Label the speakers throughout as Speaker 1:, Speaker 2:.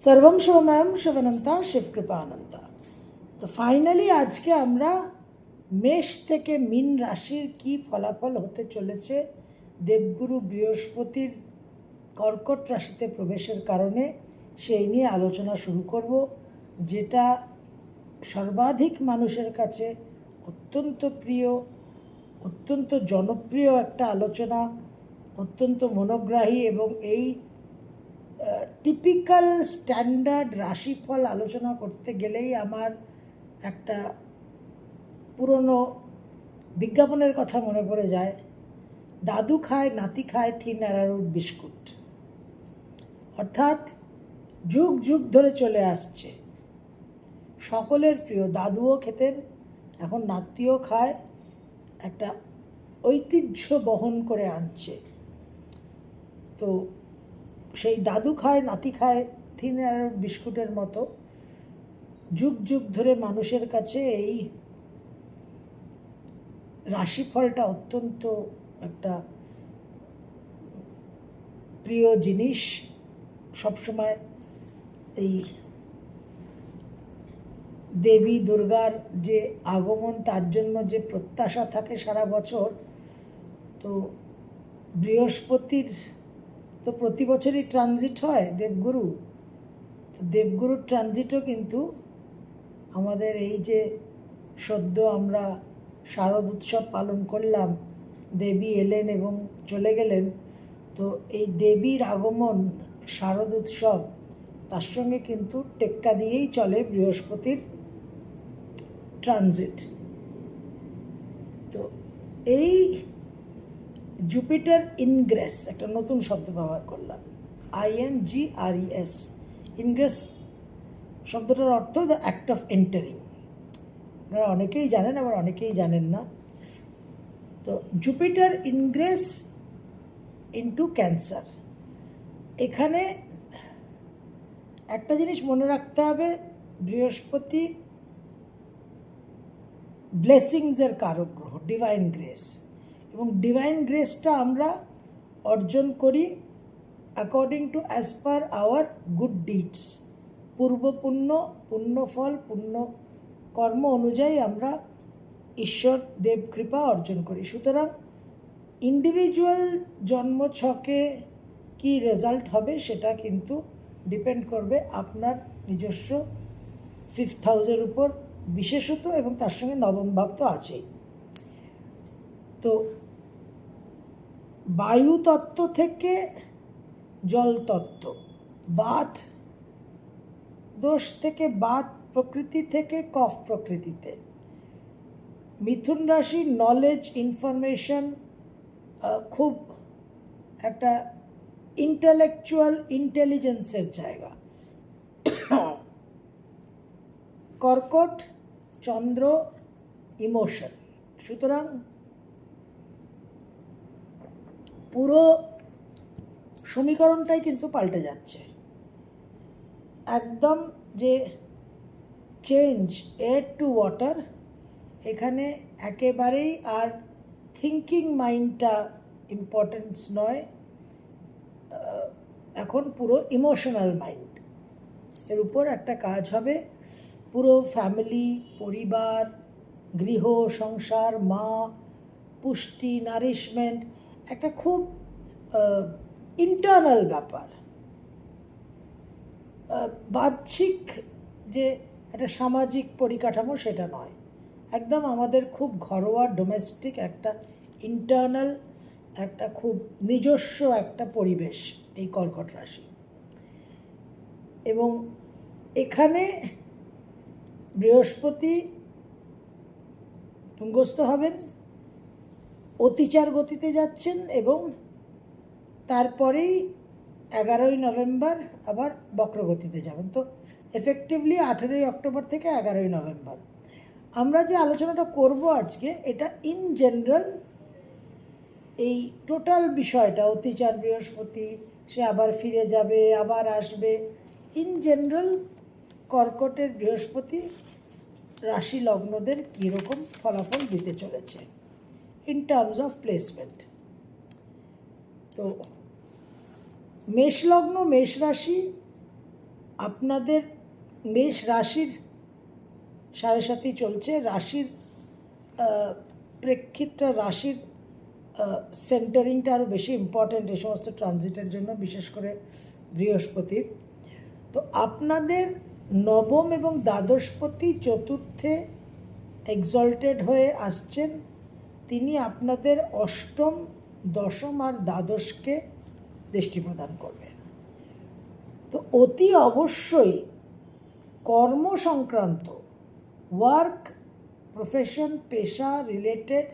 Speaker 1: সর্বম সৌম্যম শিবনন্তা শিবকৃপানন্তা তো ফাইনালি আজকে আমরা মেষ থেকে মিন রাশির কি ফলাফল হতে চলেছে দেবগুরু বৃহস্পতির কর্কট রাশিতে প্রবেশের কারণে সেই নিয়ে আলোচনা শুরু করব, যেটা সর্বাধিক মানুষের কাছে অত্যন্ত প্রিয়, অত্যন্ত জনপ্রিয় একটা আলোচনা, অত্যন্ত মনোগ্রাহী এবং এই টিপিক্যাল স্ট্যান্ডার্ড রাশিফল আলোচনা করতে গেলেই আমার একটা পুরনো বিজ্ঞাপনের কথা মনে পড়ে যায়, দাদু খায়, নাতি খায়, থিন অ্যারারুট, বিস্কুট। অর্থাৎ যুগ যুগ ধরে চলে আসছে। সকলের প্রিয় দাদুও খেতেন, এখন নাতিও খায়, একটা ঐতিহ্য বহন করে আনছে। তো সেই দাদু খায়, নাতি খায়, থিন আর বিস্কুটের মতো। যুগ যুগ ধরে মানুষের কাছে এই রাশিফলটা অত্যন্ত একটা প্রিয় জিনিস। সবসময় এই দেবী দুর্গার যে আগমন, তার জন্য যে প্রত্যাশা থাকে সারা বছর, তো বৃহস্পতির তো প্রতি বছরই ট্রানজিট হয় দেবগুরু। তো দেবগুরুর ট্রানজিটও কিন্তু আমাদের এই যে সদ্য আমরা শারদ উৎসব পালন করলাম, দেবী এলেন এবং চলে গেলেন, তো এই দেবীর আগমন, শারদ উৎসব, তার সঙ্গে কিন্তু টেক্কা দিয়েই চলে বৃহস্পতির ট্রানজিট তো এই জুপিটার ইনগ্রেস একটা নতুন শব্দ ব্যবহার করলাম। I N G R E S ingress শব্দটার অর্থ দ্য অ্যাক্ট অফ এন্টারিং আপনারা অনেকেই জানেন, আবার অনেকেই জানেন না। তো জুপিটার ইনগ্রেস ইনটু ক্যান্সার এখানে একটা জিনিস মনে রাখতে হবে, বৃহস্পতি ব্লেসিংসের কারক গ্রহ ডিভাইন গ্রেস এবং ডিভাইন গ্রেসটা আমরা অর্জন করি according to as per our good deeds পূর্বপুণ্য, পুণ্যফল পুণ্য কর্ম অনুযায়ী আমরা ঈশ্বর দেব কৃপা অর্জন করি। সুতরাং ইন্ডিভিজুয়াল জন্ম ছকে কী রেজাল্ট হবে সেটা কিন্তু ডিপেন্ড করবে আপনার নিজস্ব ফিফথ হাউসের উপর বিশেষত এবং তার সঙ্গে নবম ভাব তো আছেই। তো বায়ু তত্ত্ব থেকে জল তত্ত্ব বাত দোষ থেকে বাত প্রকৃতি থেকে কফ প্রকৃতিতে। মিথুন রাশি নলেজ ইনফরমেশন খুব একটা ইন্টালেকচুয়াল ইন্টেলিজেন্সের জায়গা। কর্কট, চন্দ্র ইমোশন সুতরাং পুরো সমীকরণটাই কিন্তু পাল্টে যাচ্ছে। একদম যে চেঞ্জ এয়ার টু ওয়াটার এখানে একেবারেই আর থিঙ্কিং মাইন্ডটা ইম্পর্টেন্স নয় এখন পুরো ইমোশনাল মাইন্ড এর উপর একটা কাজ হবে, পুরো ফ্যামিলি পরিবার, গৃহ, সংসার, মা, পুষ্টি নারিশমেন্ট একটা খুব ইন্টারনাল ব্যাপার। বাহ্যিক যে একটা সামাজিক পরিকাঠামো সেটা নয়। একদম আমাদের খুব ঘরোয়া ডোমেস্টিক একটা ইন্টারনাল একটা খুব নিজস্ব একটা পরিবেশ এই কর্কট রাশি। এবং এখানে বৃহস্পতি তুঙ্গস্থ হবেন। অতিচার গতিতে যাচ্ছেন এবং তারপরেই এগারোই নভেম্বর আবার বক্রগতিতে যাবেন। তো এফেক্টিভলি আঠেরোই অক্টোবর থেকে এগারোই নভেম্বর। আমরা যে আলোচনাটা করব আজকে, এটা ইন জেনারেল এই টোটাল বিষয়টা, অতিচার বৃহস্পতি, সে আবার ফিরে যাবে, আবার আসবে ইন জেনারেল কর্কটের বৃহস্পতি রাশি লগ্নদের কীরকম ফলাফল দিতে চলেছে। ইন টার্মস অফ প্লেসমেন্ট তো মেষ লগ্ন মেষ রাশি আপনাদের মেষ রাশির সাড়ে সাথী চলছে। রাশির প্রেক্ষিতটা রাশির সেন্টারিংটা আরও বেশি ইম্পর্ট্যান্ট এই সমস্ত ট্রানজিটের জন্য, বিশেষ করে বৃহস্পতির। তো আপনাদের নবম এবং দ্বাদশপতি চতুর্থে এক্সল্টেড হয়ে আসছেন। তিনি আপনাদের অষ্টম, দশম আর দ্বাদশকে দৃষ্টি প্রদান করবেন। তো অতি অবশ্যই কর্ম সংক্রান্ত ওয়ার্ক প্রফেশন পেশা রিলেটেড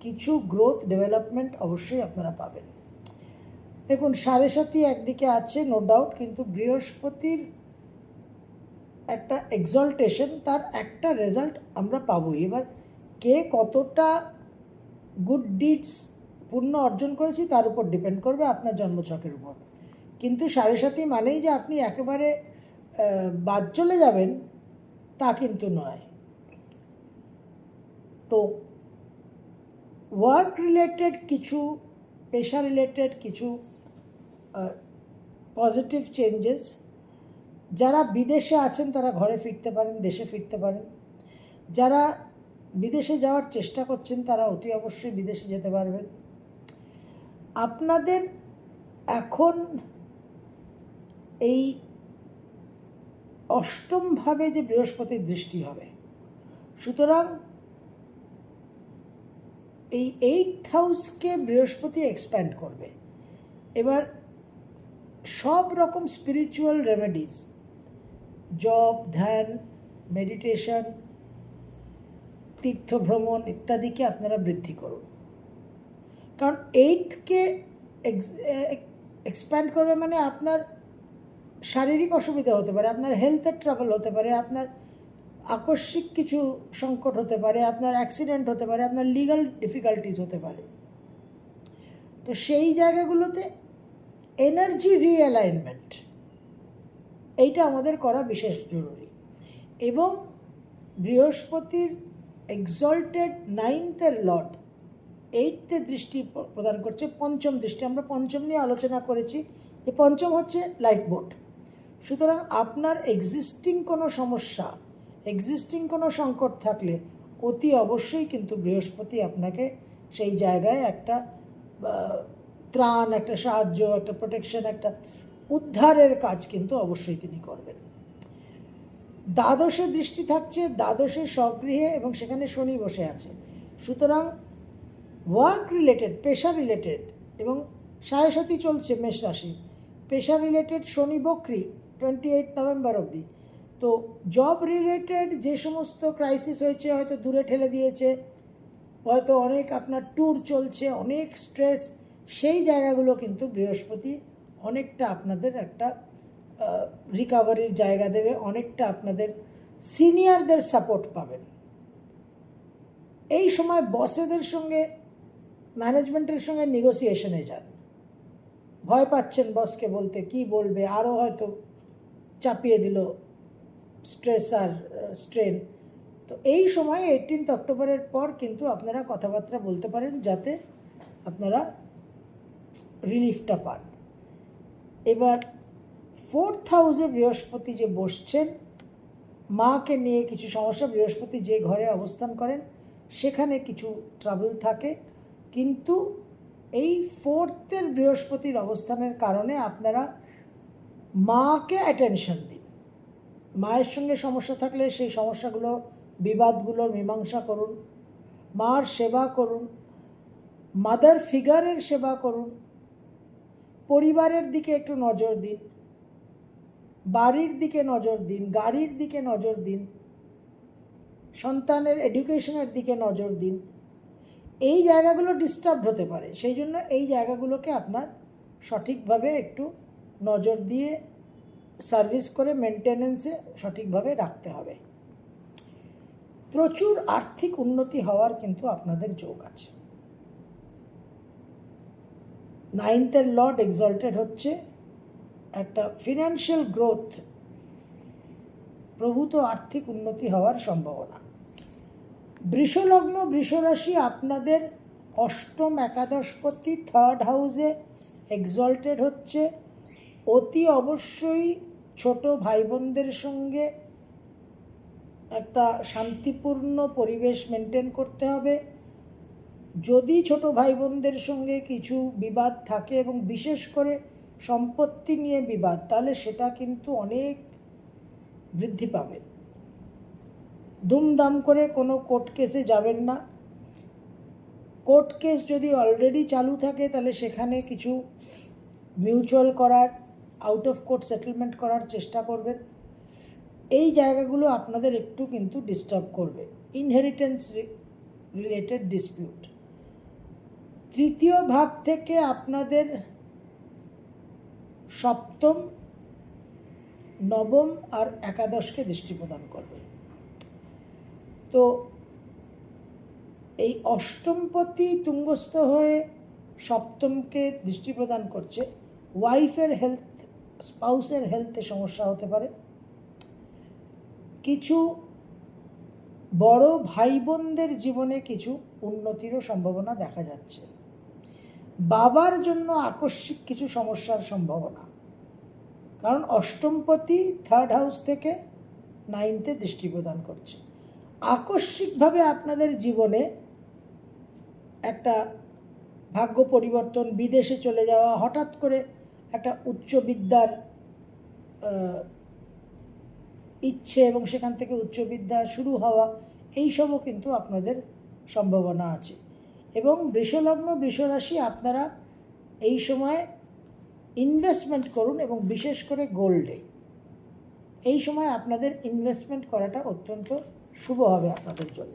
Speaker 1: কিছু গ্রোথ ডেভেলপমেন্ট অবশ্যই আপনারা পাবেন। দেখুন, সাড়ে সাথী একদিকে আছে নো ডাউট কিন্তু বৃহস্পতির একটা এক্সল্টেশন তার একটা রেজাল্ট আমরা পাবোই এবার কে কতটা গুড ডিডস পূর্ণ অর্জন করেছি, তার উপর ডিপেন্ড করবে আপনার জন্মছকের উপর। কিন্তু সাড়ে সাথী মানেই যে আপনি একেবারে বাদ চলে যাবেন, তা কিন্তু নয়। তো ওয়ার্ক রিলেটেড কিছু, পেশা রিলেটেড কিছু পজিটিভ চেঞ্জেস যারা বিদেশে আছেন তারা ঘরে ফিরতে পারেন, দেশে ফিরতে পারেন। যারা বিদেশে যাওয়ার চেষ্টা করছেন তারা, অতি অবশ্যই বিদেশে যেতে পারবেন। আপনাদের এখন এই অষ্টমভাবে যে বৃহস্পতির দৃষ্টি হবে, সুতরাং এই এইট হাউসকে বৃহস্পতি এক্সপ্যান্ড করবে। এবার সব রকম স্পিরিচুয়াল রেমেডিস জব ধ্যান মেডিটেশন তীর্থ ভ্রমণ ইত্যাদিকে আপনারা বৃদ্ধি করুন। কারণ এইটকে এক্সপ্যান্ড করবে মানে আপনার শারীরিক অসুবিধা হতে পারে, আপনার হেলথের ট্রাবল হতে পারে, আপনার আকস্মিক কিছু সংকট হতে পারে, আপনার অ্যাক্সিডেন্ট হতে পারে, আপনার লিগাল ডিফিকাল্টিস হতে পারে। তো সেই জায়গাগুলোতে এনার্জি রিঅ্যালাইনমেন্ট এইটা আমাদের করা বিশেষ জরুরি। এবং বৃহস্পতির এক্সল্টেড নাইনথের লট এইটতে দৃষ্টি প্রদান করছে, পঞ্চম দৃষ্টি। আমরা পঞ্চম নিয়ে আলোচনা করেছি, যে পঞ্চম হচ্ছে লাইফ বোট সুতরাং আপনার এক্সিস্টিং কোনো সমস্যা এক্সিস্টিং কোনো সংকট থাকলে অতি অবশ্যই কিন্তু বৃহস্পতি আপনাকে সেই জায়গায় একটা ত্রাণ, একটা সাহায্য, একটা প্রোটেকশন একটা উদ্ধারের কাজ কিন্তু অবশ্যই তিনি করবেন। দ্বাদশে দৃষ্টি থাকছে দ্বাদশের স্বগৃহে এবং সেখানে শনি বসে আছে। সুতরাং ওয়ার্ক রিলেটেড পেশা রিলেটেড এবং সাড়ে চলছে মেষ রাশি। পেশা রিলেটেড শনি বক্রি টোয়েন্টি এইট নভেম্বর অবধি। তো জব রিলেটেড যে সমস্ত ক্রাইসিস হয়েছে, হয়তো দূরে ঠেলে দিয়েছে, হয়তো অনেক আপনার ট্যুর চলছে, অনেক স্ট্রেস সেই জায়গাগুলো কিন্তু বৃহস্পতি অনেকটা আপনাদের একটা রিকাভারির জায়গা দেবে, অনেকটা আপনাদের সিনিয়রদের সাপোর্ট পাবেন। এই সময় বসেদের সঙ্গে ম্যানেজমেন্টের সঙ্গে নেগোসিয়েশনে যান। ভয় পাচ্ছেন বসকে বলতে, কি বলবে? আরও হয়তো চাপিয়ে দিল স্ট্রেস আর স্ট্রেন তো এই সময় এইটিনথ অক্টোবরের পর কিন্তু আপনারা কথাবার্তা বলতে পারেন, যাতে আপনারা রিলিফটা পান। এবার ফোর্থ হাউসে বৃহস্পতি যে বসছেন, মাকে নিয়ে কিছু সমস্যা, বৃহস্পতি যে ঘরে অবস্থান করেন, সেখানে কিছু ট্রাবল থাকে। কিন্তু এই ফোর্থের বৃহস্পতির অবস্থানের কারণে আপনারা মাকে অ্যাটেনশন দিন। মায়ের সঙ্গে সমস্যা থাকলে সেই সমস্যাগুলো, বিবাদগুলোর মীমাংসা করুন, মার সেবা করুন মাদার ফিগারের সেবা করুন, পরিবারের দিকে একটু নজর দিন। বাড়ির দিকে নজর দিন, গাড়ির দিকে নজর দিন, সন্তানের এডুকেশনের দিকে নজর দিন। এই জায়গাগুলো ডিস্টার্ব হতে পারে, সেই জন্য এই জায়গাগুলোকে আপনার সঠিকভাবে একটু নজর দিয়ে সার্ভিস করে মেনটেনেন্সে সঠিকভাবে রাখতে হবে। প্রচুর আর্থিক উন্নতি হওয়ার কিন্তু আপনাদের যোগ আছে। নাইনথের লর্ড এক্সল্টেড হচ্ছে একটা ফিনান্সিয়াল গ্রোথ প্রভূত আর্থিক উন্নতি হওয়ার সম্ভাবনা। বৃষলগ্ন বৃষরাশি আপনাদের অষ্টম একাদশপতি থার্ড হাউসে এক্সল্টেড হচ্ছে। অতি অবশ্যই ছোট ভাই বোনদের সঙ্গে একটা শান্তিপূর্ণ পরিবেশ মেনটেন করতে হবে। যদি ছোট ভাই বোনদের সঙ্গে কিছু বিবাদ থাকে এবং বিশেষ করে সম্পত্তি নিয়ে বিবাদ, তাহলে সেটা কিন্তু অনেক বৃদ্ধি পাবে। দুমদাম করে কোনো কোর্ট কেসে যাবেন না। কোর্ট কেস যদি অলরেডি চালু থাকে, তাহলে সেখানে কিছু মিউচুয়াল করার আউট অফ কোর্ট সেটেলমেন্ট করার চেষ্টা করবেন। এই জায়গাগুলো আপনাদের একটু কিন্তু ডিস্টার্ব করবে। ইনহেরিটেন্স রিলেটেড ডিসপিউট তৃতীয় ভাব থেকে আপনাদের সপ্তম, নবম আর একাদশকে দৃষ্টি প্রদান করবে। তো এই অষ্টমপতি তুঙ্গস্থ হয়ে সপ্তমকে দৃষ্টি প্রদান করছে। ওয়াইফের হেলথ, স্পাউসের হেলথে সমস্যা হতে পারে। কিছু বড় ভাই বোনদের জীবনে কিছু উন্নতিরও সম্ভাবনা দেখা যাচ্ছে। বাবার জন্য আকস্মিক কিছু সমস্যার সম্ভাবনা। কারণ অষ্টমপতি থার্ড হাউস থেকে নাইনথে দৃষ্টি প্রদান করছে। আকস্মিকভাবে আপনাদের জীবনে একটা ভাগ্য পরিবর্তন, বিদেশে চলে যাওয়া, হঠাৎ করে একটা উচ্চ বিদ্যার ইচ্ছে এবং সেখান থেকে উচ্চ বিদ্যা শুরু হওয়া, এইসবও কিন্তু আপনাদের সম্ভাবনা আছে। এবং বৃষলগ্ন বৃষরাশি আপনারা এই সময় ইনভেস্টমেন্ট করুন এবং বিশেষ করে গোল্ডে এই সময় আপনাদের ইনভেস্টমেন্ট করাটা অত্যন্ত শুভ হবে আপনাদের জন্য।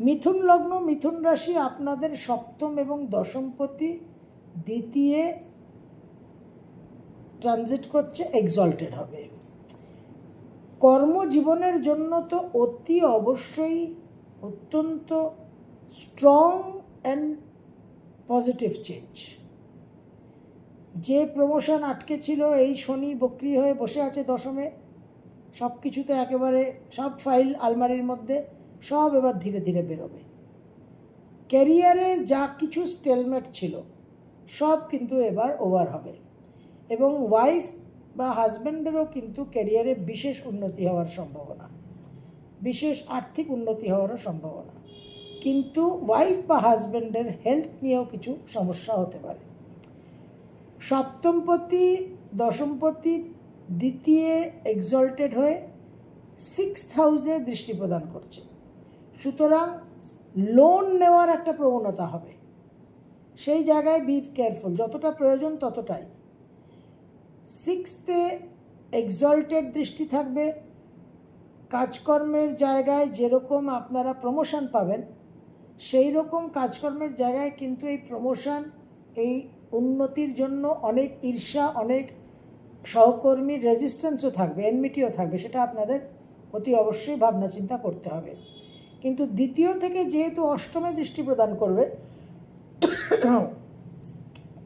Speaker 1: মিথুন লগ্ন, মিথুন রাশি আপনাদের সপ্তম এবং দশমপতি দ্বিতীয় ট্রানজিট করছে এক্সল্টেড হবে। কর্মজীবনের জন্য তো অতি অবশ্যই অত্যন্ত স্ট্রং অ্যান্ড পজিটিভ চেঞ্জ যে প্রমোশন আটকে ছিল, এই শনি বক্রি হয়ে বসে আছে দশমে, সব কিছুতে একেবারে সব ফাইল আলমারির মধ্যে, সব এবার ধীরে ধীরে বেরোবে। ক্যারিয়ারে যা কিছু স্টেলমেট ছিল, সব কিন্তু এবার ওভার হবে। এবং ওয়াইফ বা হাজব্যান্ডেরও কিন্তু ক্যারিয়ারে বিশেষ উন্নতি হওয়ার সম্ভাবনা, বিশেষ আর্থিক উন্নতি হওয়ারও সম্ভাবনা। কিন্তু ওয়াইফ বা হাজব্যান্ডের হেলথ নিয়েও কিছু সমস্যা হতে পারে। সপ্তমপতি, দশমপতি, দ্বিতীয় এক্সল্টেড হয়ে সিক্স হাউসে দৃষ্টি প্রদান করছে। সুতরাং লোন নেওয়ার একটা প্রবণতা হবে। সেই জায়গায় বি কেয়ারফুল যতটা প্রয়োজন ততটাই। সিক্সথে এক্সল্টেড দৃষ্টি থাকবে। কাজকর্মের জায়গায় যেরকম আপনারা প্রমোশন পাবেন সেই রকম কাজকর্মের জায়গায় কিন্তু এই প্রমোশন এই উন্নতির জন্য অনেক ঈর্ষা, অনেক সহকর্মীর রেজিস্ট্যান্সও থাকবে এনমিটিও থাকবে, সেটা আপনাদের অতি অবশ্যই ভাবনা চিন্তা করতে হবে। কিন্তু দ্বিতীয় থেকে যেহেতু অষ্টমে দৃষ্টি প্রদান করবে,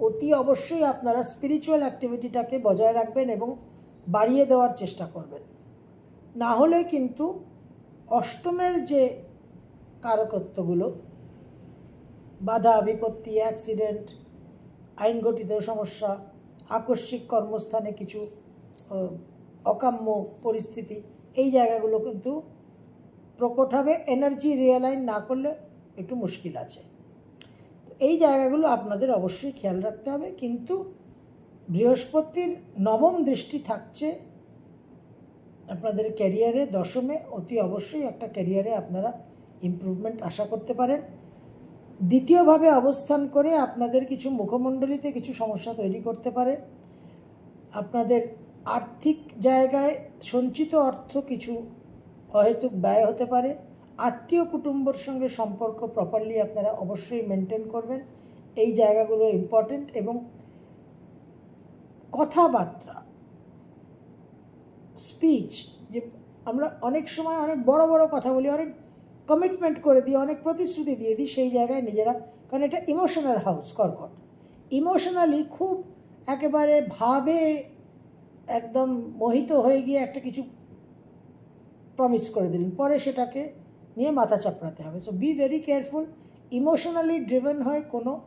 Speaker 1: অতি অবশ্যই আপনারা স্পিরিচুয়াল অ্যাক্টিভিটিটাকে বজায় রাখবেন এবং বাড়িয়ে দেওয়ার চেষ্টা করবেন। না হলে কিন্তু অষ্টমের যে কারকত্বগুলো। বাধা, বিপত্তি, অ্যাক্সিডেন্ট, আইনঘটিত সমস্যা, আকস্মিক কর্মস্থানে কিছু অকাম্য পরিস্থিতি, এই জায়গাগুলো কিন্তু প্রকট হবে। এনার্জি রিয়ালাইন না করলে একটু মুশকিল আছে। এই জায়গাগুলো আপনাদের অবশ্যই খেয়াল রাখতে হবে। কিন্তু বৃহস্পতির নবম দৃষ্টি থাকছে আপনাদের ক্যারিয়ারে দশমে। অতি অবশ্যই একটা ক্যারিয়ারে আপনারা ইমপ্রুভমেন্ট আশা করতে পারেন। দ্বিতীয়ভাবে অবস্থান করে আপনাদের কিছু মুখমণ্ডলীতে কিছু সমস্যা তৈরি করতে পারে। আপনাদের আর্থিক জায়গায় সঞ্চিত অর্থ কিছু অহেতুক ব্যয় হতে পারে। আত্মীয় কুটুম্বর সঙ্গে সম্পর্ক প্রপারলি আপনারা অবশ্যই মেনটেন করবেন। এই জায়গাগুলো ইম্পর্টেন্ট এবং কথাবার্তা স্পিচ যে আমরা অনেক সময় অনেক বড় বড় কথা বলি, অনেক কমিটমেন্ট করে দিই অনেক প্রতিশ্রুতি দিয়ে দিই সেই জায়গায় নিজেরা। কারণ এটা ইমোশনাল হাউস কর্কট। ইমোশনালি খুব একেবারে ভাবে একদম মোহিত হয়ে গিয়ে একটা কিছু প্রমিস করে দিলেন। পরে সেটাকে নিয়ে মাথা চাপড়াতে হবে। So be very careful emotionally driven হয় কোনো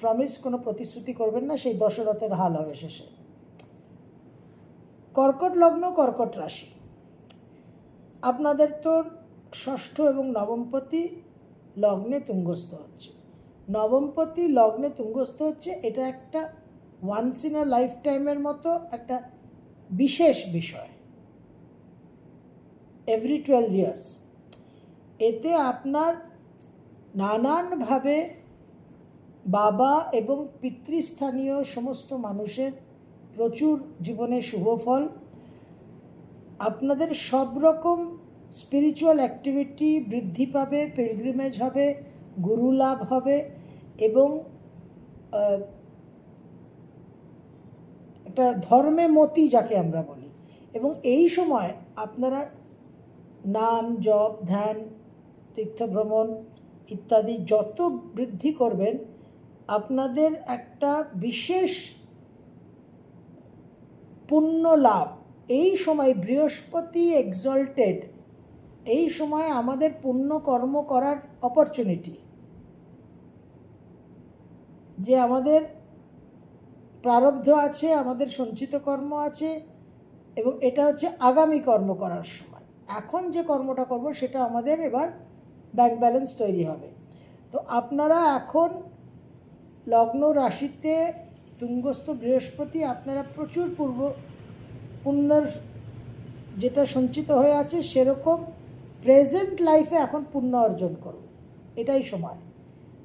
Speaker 1: প্রমিস কোনো প্রতিশ্রুতি করবেন না। সেই দশরথের হাল হবে শেষে। কর্কট লগ্ন, কর্কট রাশি। আপনাদের তো ষষ্ঠ এবং নবমপতি লগ্নে তুঙ্গস্থ হচ্ছে। নবমপতি লগ্নে তুঙ্গস্থ হচ্ছে এটা একটা ওয়ান্স ইন আ লাইফ টাইমের মতো একটা বিশেষ বিষয়। এভরি টুয়েলভ ইয়ার্স এতে আপনার নানানভাবে বাবা এবং পিতৃস্থানীয় সমস্ত মানুষের প্রচুর জীবনে শুভ ফল। আপনাদের সব রকম স্পিরিচুয়াল অ্যাক্টিভিটি বৃদ্ধি পাবে পিলগ্রিমেজ হবে গুরু লাভ হবে এবং একটা ধর্মে মতি যাকে আমরা বলি। এবং এই সময় আপনারা নাম, জপ, ধ্যান, তীর্থভ্রমণ ইত্যাদি যত বৃদ্ধি করবেন, আপনাদের একটা বিশেষ পুণ্য লাভ। এই সময় বৃহস্পতি এক্সল্টেড এই সময় আমাদের পুণ্য কর্ম করার অপরচুনিটি যে আমাদের প্রারব্ধ আছে, আমাদের সঞ্চিত কর্ম আছে এবং এটা হচ্ছে আগামী কর্ম করার সময়। এখন যে কর্মটা করব সেটা আমাদের এবার ব্যাংক ব্যালেন্স তৈরি হবে। তো আপনারা এখন লগ্ন রাশিতে তুঙ্গস্থ বৃহস্পতি আপনারা প্রচুর পূর্ব পুণ্যের যেটা সঞ্চিত হয়ে আছে সেরকম প্রেজেন্ট লাইফে এখন পুণ্য অর্জন করুন। এটাই সময়।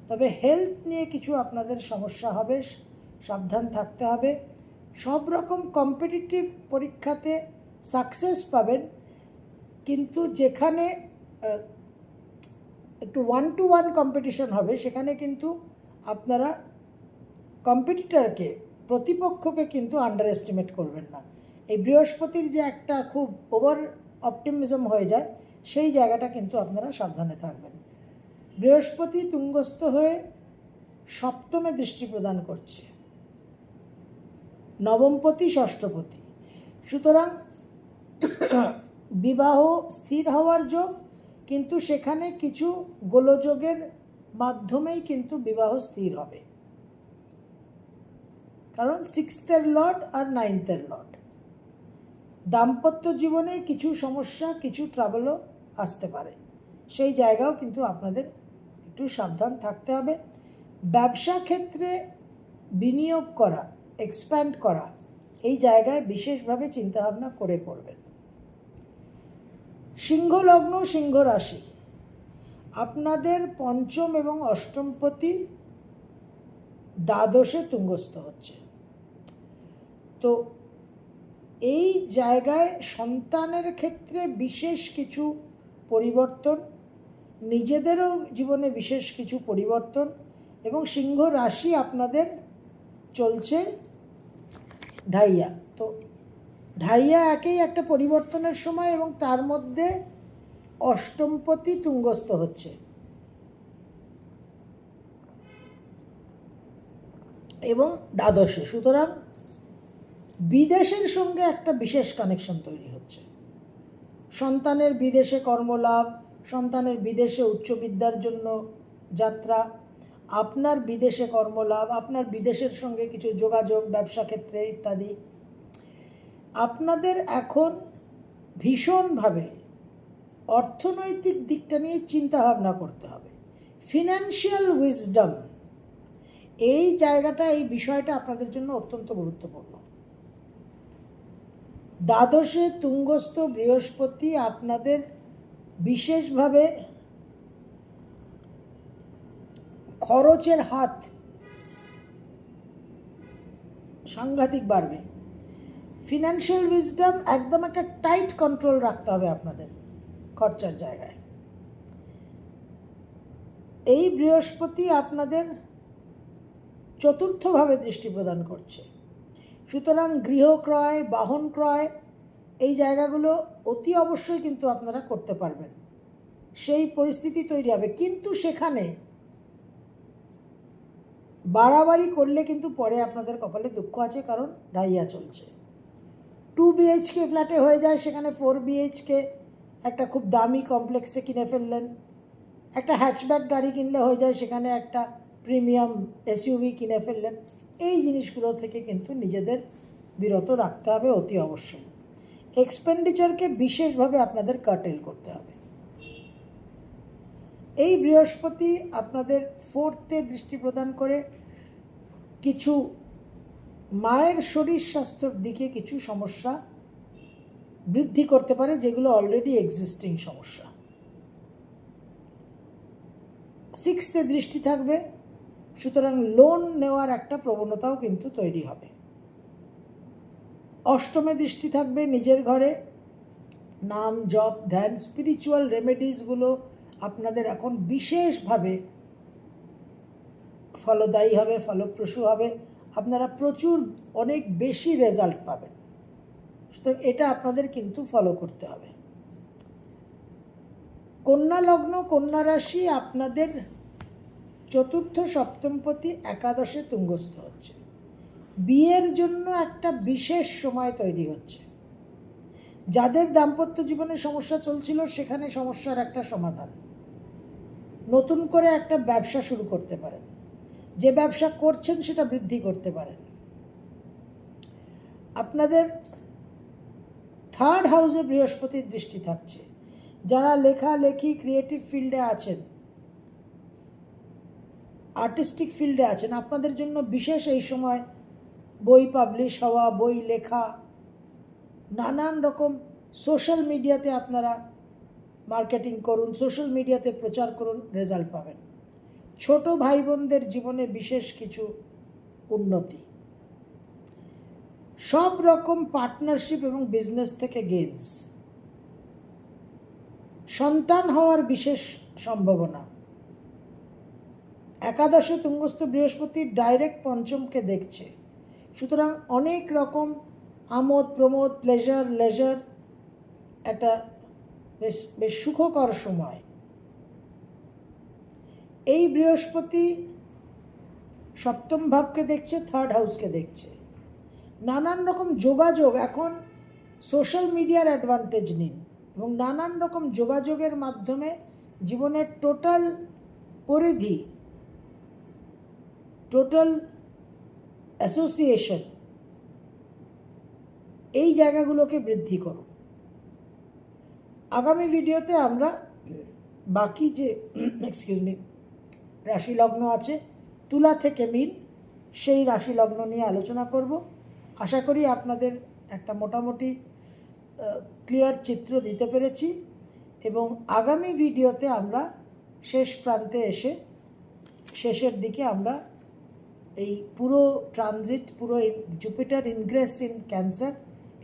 Speaker 1: তবে হেলথ নিয়ে কিছু আপনাদের সমস্যা হবে, সাবধান থাকতে হবে। সব রকম কম্পিটিটিভ পরীক্ষাতে সাকসেস পাবেন, কিন্তু যেখানে একটু ওয়ান টু ওয়ান কম্পিটিশন হবে, সেখানে কিন্তু আপনারা কম্পিটিটারকে প্রতিপক্ষকে কিন্তু আন্ডার এস্টিমেট করবেন না। এই বৃহস্পতির যে একটা খুব ওভার অপটিমিজম হয়ে যায় সেই জায়গাটা কিন্তু আপনারা সাবধানে থাকবেন। বৃহস্পতি তুঙ্গস্থ হয়ে সপ্তমে দৃষ্টি প্রদান করছে। নবমপতি ষষ্ঠপতি। সুতরাং বিবাহ স্থির হওয়ার যোগ, কিন্তু সেখানে কিছু গোলযোগের মাধ্যমেই কিন্তু বিবাহ স্থির হবে। কারণ সিক্সথের লট আর নাইনথের লট দাম্পত্য জীবনে কিছু সমস্যা, কিছু ট্রাভেলও আসতে পারে। সেই জায়গাও কিন্তু আপনাদের একটু সাবধান থাকতে হবে। ব্যবসা ক্ষেত্রে বিনিয়োগ করা এক্সপ্যান্ড করা, এই জায়গায় বিশেষভাবে চিন্তাভাবনা করে করবেন সিংহ লগ্ন সিংহ রাশি আপনাদের পঞ্চম এবং অষ্টমপতি দ্বাদশে তুঙ্গস্থ হচ্ছে। তো এই জায়গায় সন্তানের ক্ষেত্রে বিশেষ কিছু পরিবর্তন, নিজেদেরও জীবনে বিশেষ কিছু পরিবর্তন এবং সিংহ রাশি আপনাদের চলছে ঢাইয়া। তো ঢাইয়া একেই একটা পরিবর্তনের সময় এবং তার মধ্যে অষ্টমপতি তুঙ্গস্থ হচ্ছে। এবং দ্বাদশে। সুতরাং বিদেশের সঙ্গে একটা বিশেষ কানেকশন তৈরি হচ্ছে। সন্তানের বিদেশে কর্মলাভ, সন্তানের বিদেশে উচ্চ বিদ্যার জন্য যাত্রা, আপনার বিদেশে কর্মলাভ, আপনার বিদেশের সঙ্গে কিছু যোগাযোগ, ব্যবসা ক্ষেত্রে ইত্যাদি। আপনাদের এখন ভীষণভাবে অর্থনৈতিক দিকটা নিয়ে চিন্তা ভাবনা করতে হবে। ফিনান্সিয়াল উইজডম এই জায়গাটা, এই বিষয়টা আপনাদের জন্য অত্যন্ত গুরুত্বপূর্ণ। দ্বাদশে তুঙ্গস্থ বৃহস্পতি আপনাদের বিশেষভাবে খরচের হাত সাংঘাতিক বাড়বে। ফিনান্সিয়াল উইজডম একদম একটা টাইট কন্ট্রোল রাখতে হবে আপনাদের খরচার জায়গায়। এই বৃহস্পতি আপনাদের চতুর্থভাবে দৃষ্টি প্রদান করছে। সুতরাং গৃহ ক্রয় বাহন ক্রয় এই জায়গাগুলো অতি অবশ্যই কিন্তু আপনারা করতে পারবেন। সেই পরিস্থিতি তৈরি হবে। কিন্তু সেখানে বাড়াবাড়ি করলে কিন্তু পরে আপনাদের কপালে দুঃখ আছে, কারণ ডাইয়া চলছে। টু বিএইচকে ফ্ল্যাটে হয়ে যায়, সেখানে ফোর বিএইচকে একটা খুব দামি কমপ্লেক্সে কিনে ফেললেন। একটা হ্যাচব্যাক গাড়ি কিনলে হয়ে যায়, সেখানে একটা প্রিমিয়াম এসইউভি কিনে ফেললেন। এই জিনিসগুলো থেকে কিন্তু নিজেদের বিরত রাখতে হবে অতি অবশ্যই। এক্সপেন্ডিচারকে বিশেষভাবে আপনাদের কাটেল করতে হবে। এই বৃহস্পতি আপনাদের ফোর্থে দৃষ্টি প্রদান করে কিছু মায়ের শরীর স্বাস্থ্যর দিকে কিছু সমস্যা বৃদ্ধি করতে পারে, যেগুলো অলরেডি এক্সিস্টিং সমস্যা। সিক্সথে দৃষ্টি থাকবে সুতরাং লোন নেওয়ার একটা প্রবণতাও কিন্তু তৈরি হবে। অষ্টমে দৃষ্টি থাকবে নিজের ঘরে। নাম, জপ, ধ্যান স্পিরিচুয়াল রেমেডিসগুলো আপনাদের এখন বিশেষভাবে ফলদায়ী হবে, ফলপ্রসূ হবে। আপনারা প্রচুর, অনেক বেশি রেজাল্ট পাবেন। সুতরাং এটা আপনাদের কিন্তু ফলো করতে হবে। কন্যা লগ্ন, কন্যা রাশি আপনাদের চতুর্থ সপ্তমপতি একাদশে তুঙ্গস্থ হচ্ছে। বিয়ের জন্য একটা বিশেষ সময় তৈরি হচ্ছে। যাদের দাম্পত্য জীবনে সমস্যা চলছিল, সেখানে সমস্যার একটা সমাধান। নতুন করে একটা ব্যবসা শুরু করতে পারেন। যে ব্যবসা করছেন, সেটা বৃদ্ধি করতে পারেন। আপনাদের থার্ড হাউসে বৃহস্পতির দৃষ্টি থাকছে। যারা লেখালেখি ক্রিয়েটিভ ফিল্ডে আছেন আর্টিস্টিক ফিল্ডে আছেন, আপনাদের জন্য বিশেষ এই সময় বই পাবলিশ হওয়া, বই লেখা, নানান রকম সোশ্যাল মিডিয়াতে আপনারা মার্কেটিং করুন সোশ্যাল মিডিয়াতে প্রচার করুন রেজাল্ট পাবেন। ছোট ভাই বোনদের জীবনে বিশেষ কিছু উন্নতি। সব রকম পার্টনারশিপ এবং বিজনেস থেকে গেন্স সন্তান হওয়ার বিশেষ সম্ভাবনা। একাদশে তুঙ্গস্থ বৃহস্পতি ডাইরেক্ট পঞ্চমকে দেখছে। সুতরাং অনেক রকম আমোদ, প্রমোদ প্লেজার লেজার একটা বেশ বেশ সুখকর সময়। এই বৃহস্পতি সপ্তম ভাবকে দেখছে থার্ড হাউসকে দেখছে। নানান রকম যোগাযোগ এখন সোশ্যাল মিডিয়ার অ্যাডভান্টেজ নিন এবং নানান রকম যোগাযোগের মাধ্যমে জীবনের টোটাল পরিধি টোটাল অ্যাসোসিয়েশন, এই জায়গাগুলোকে বৃদ্ধি করুন আগামী ভিডিওতে আমরা বাকি যে এক্সকিউজ মি রাশি লগ্ন আছে, তুলা থেকে মিন, সেই রাশি লগ্ন নিয়ে আলোচনা করব। আশা করি আপনাদের একটা মোটামুটি ক্লিয়ার চিত্র দিতে পেরেছি এবং আগামী ভিডিওতে আমরা শেষ প্রান্তে এসে শেষের দিকে আমরা এই পুরো ট্রানজিট পুরো জুপিটার ইনগ্রেস ইন ক্যান্সার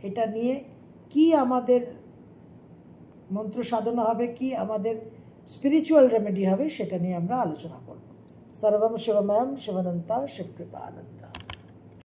Speaker 1: এটা নিয়ে কি আমাদের মন্ত্র সাধনা হবে, কি আমাদের স্পিরিচুয়াল রেমেডি হবে, সেটা নিয়ে আমরা আলোচনা করব। সর্বম শিবময়ম শিবনন্তা শিবকৃপা আনন্দ